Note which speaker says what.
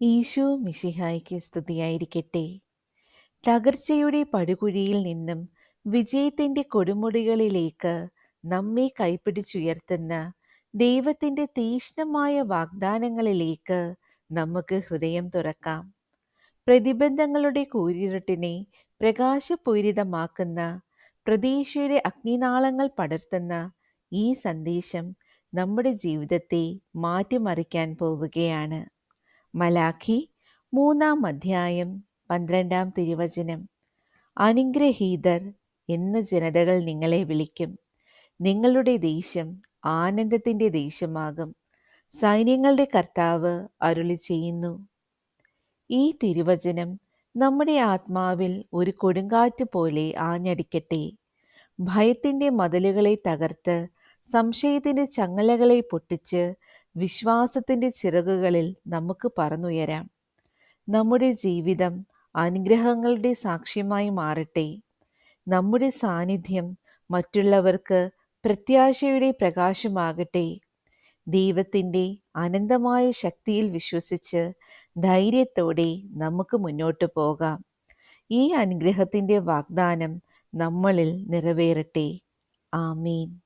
Speaker 1: ഈശോ മിഷിഹായ്ക്ക് സ്തുതിയായിരിക്കട്ടെ. തകർച്ചയുടെ പടുകുഴിയിൽ നിന്നും വിജയത്തിന്റെ കൊടുമുടികളിലേക്ക് നമ്മെ കൈപ്പിടിച്ചുയർത്തുന്ന ദൈവത്തിന്റെ തീഷ്ണമായ വാഗ്ദാനങ്ങളിലേക്ക് നമുക്ക് ഹൃദയം തുറക്കാം. പ്രതിബന്ധങ്ങളുടെ കൂരിരുട്ടിനെ പ്രകാശപൂരിതമാക്കുന്ന പ്രതീക്ഷയുടെ അഗ്നിനാളങ്ങൾ പടർത്തുന്ന ഈ സന്ദേശം നമ്മുടെ ജീവിതത്തെ മാറ്റിമറിക്കാൻ പോവുകയാണ്. മലാഖി മൂന്നാം അധ്യായം പന്ത്രണ്ടാം തിരുവചനം. അനുഗ്രഹീതർ എന്ന ജനതകൾ നിങ്ങളെ വിളിക്കും. നിങ്ങളുടെ ദേശം ആനന്ദത്തിന്റെ ദേശമാകും. സൈന്യങ്ങളുടെ കർത്താവ് അരുളി ചെയ്യുന്നു. ഈ തിരുവചനം നമ്മുടെ ആത്മാവിൽ ഒരു കൊടുങ്കാറ്റ് പോലെ ആഞ്ഞടിക്കട്ടെ. ഭയത്തിന്റെ മതിലുകളെ തകർത്ത് സംശയത്തിന്റെ ചങ്ങലകളെ പൊട്ടിച്ച് വിശ്വാസത്തിന്റെ ചിറകുകളിൽ നമുക്ക് പറന്നുയരാം. നമ്മുടെ ജീവിതം അനുഗ്രഹങ്ങളുടെ സാക്ഷ്യമായി മാറട്ടെ. നമ്മുടെ സാന്നിധ്യം മറ്റുള്ളവർക്ക് പ്രത്യാശയുടെ പ്രകാശമാകട്ടെ. ദൈവത്തിന്റെ അനന്തമായ ശക്തിയിൽ വിശ്വസിച്ച് ധൈര്യത്തോടെ നമുക്ക് മുന്നോട്ട് പോകാം. ഈ അനുഗ്രഹത്തിന്റെ വാഗ്ദാനം നമ്മളിൽ നിറവേറട്ടെ. ആമീൻ.